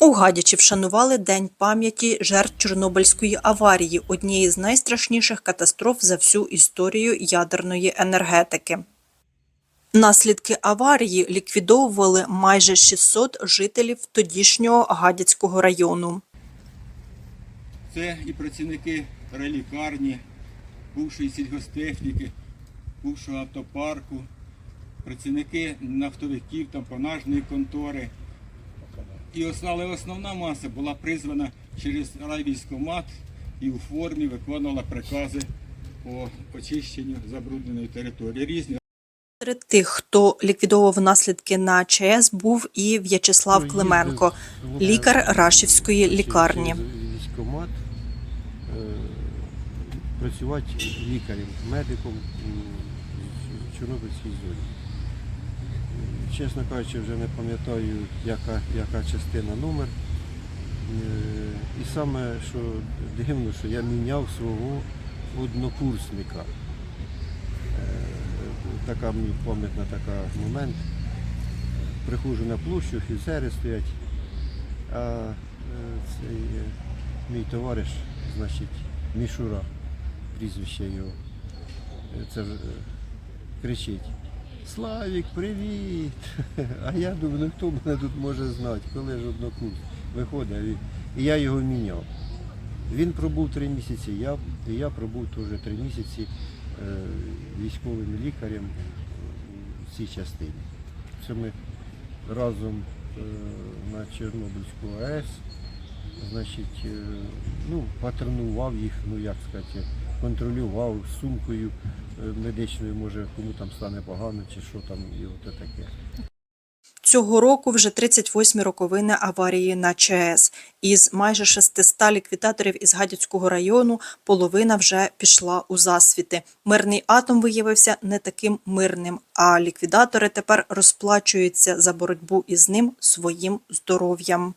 У Гадячі вшанували День пам'яті жертв Чорнобильської аварії, однієї з найстрашніших катастроф за всю історію ядерної енергетики. Наслідки аварії ліквідовували майже 600 жителів тодішнього Гадяцького району. Це і працівники релікарні, бувшої сільгостехніки, бувшого автопарку, працівники нафтовиків, тампонажної контори. І але основна маса була призвана через райвійськомат і у формі виконувала прикази по очищенню забрудненої території. Різні Серед тих, хто ліквідовував наслідки на ЧАЕС, був і В'ячеслав Клименко, лікар Рашівської лікарні. Військомат е, працювати лікарем, медиком у Чорнобильській зоні. Чесно кажучи, вже не пам'ятаю, яка, яка частина номер. Е, І саме, що дивно, що я міняв свого однокурсника. Е, Така мені пам'ятна така момент. Приходжу на площу, офіцери стоять, а е, цей мій товариш, значить, Мішура, прізвище його, це кричить. Славік, привіт! А я думаю, ну хто мене тут може знати, коли ж однокурс виходить, і- я його міняв. Він пробув три місяці, я, я пробув теж три місяці е, військовим лікарем в цій частині. Це ми разом е, на Чорнобильську АЕС, значить, е, ну, патронував їх, ну як сказати, контролював сумкою е, медичною, може кому там стане погано чи що там і от таке. Цього року вже 38 роковини аварії на ЧАЕС. Із майже 600 ліквідаторів із Гадяцького району половина вже пішла у засвіти. Мирний атом виявився не таким мирним, а ліквідатори тепер розплачуються за боротьбу із ним своїм здоров'ям.